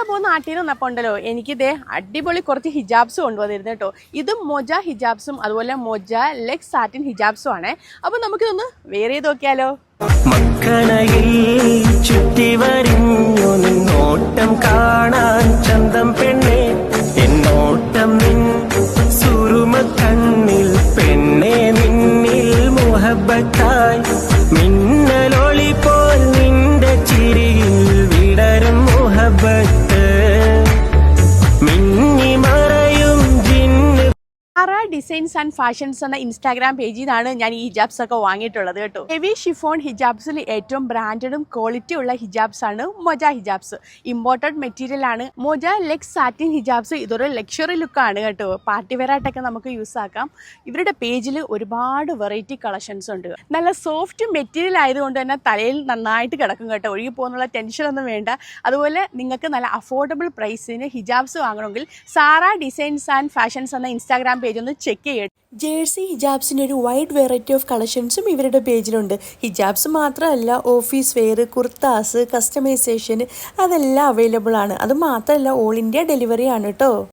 നമ്മളിവിടെ പോകുന്ന നാട്ടിൽ നിന്നപ്പോൾ ഉണ്ടല്ലോ എനിക്കിതേ അടിപൊളി കുറച്ച് ഹിജാബ്സ് കൊണ്ടുവന്നിരുന്നു കേട്ടോ. ഇത് മൊജ ഹിജാബ്സും അതുപോലെ മൊജ ലെഗ് സാറ്റിൻ ഹിജാബ്സും ആണ്. അപ്പോൾ നമുക്കിതൊന്ന് വേറെ ചെയ്ത് നോക്കിയാലോ? ചുറ്റി കാണാൻ ചന്തം പെണ്ണെ. കണ്ണിൽ പെണ്ണേ നിന്നിൽ ഡിസൈൻസ് ആൻഡ് ഫാഷൻസ് എന്ന ഇൻസ്റ്റാഗ്രാം പേജിൽ നിന്നാണ് ഞാൻ ഈ ഹിജാബ്സ് ഒക്കെ വാങ്ങിയിട്ടുള്ളത് കേട്ടോ. ഹെവി ഷിഫോൺ ഹിജാബ്സിൽ ഏറ്റവും ബ്രാൻഡഡും ക്വാളിറ്റി ഉള്ള ഹിജാബ്സ് ആണ് മൊജ ഹിജാബ്സ് ഇമ്പോർട്ടഡ് മെറ്റീരിയൽ ആണ്. മൊജ ലെഗ് സാറ്റിൻ ഹിജാബ്സ് ഇതൊരു ലക്ഷറി ലുക്കാണ് കേട്ടോ. പാർട്ടി വെയർ ആയിട്ടൊക്കെ നമുക്ക് യൂസ് ആക്കാം. ഇവരുടെ പേജിൽ ഒരുപാട് വെറൈറ്റി കളക്ഷൻസ് ഉണ്ട്. നല്ല സോഫ്റ്റ് മെറ്റീരിയൽ ആയതുകൊണ്ട് തന്നെ തലയിൽ നന്നായിട്ട് കിടക്കും കേട്ടോ. ഒഴുകി പോകുന്നുള്ള ടെൻഷനൊന്നും വേണ്ട. അതുപോലെ നിങ്ങൾക്ക് നല്ല അഫോർഡബിൾ പ്രൈസിന് ഹിജാബ്സ് വാങ്ങണമെങ്കിൽ സാറ ഡിസൈൻസ് ആൻഡ് ഫാഷൻസ് എന്ന ഇൻസ്റ്റാഗ്രാം പേജ് ഒന്ന് ചെക്ക് ചെയ്യട്ടെ. ജേഴ്സി ഹിജാബ്സിന്റെ ഒരു വൈഡ് വെറൈറ്റി ഓഫ് കളക്ഷൻസും ഇവരുടെ പേജിലുണ്ട്. ഹിജാബ്സ് മാത്രമല്ല ഓഫീസ് വെയർ കുർത്താസ് കസ്റ്റമൈസേഷൻ അതെല്ലാം അവൈലബിൾ ആണ്. അത് മാത്രമല്ല ഓൾ ഇന്ത്യ ഡെലിവറി ആണ് കേട്ടോ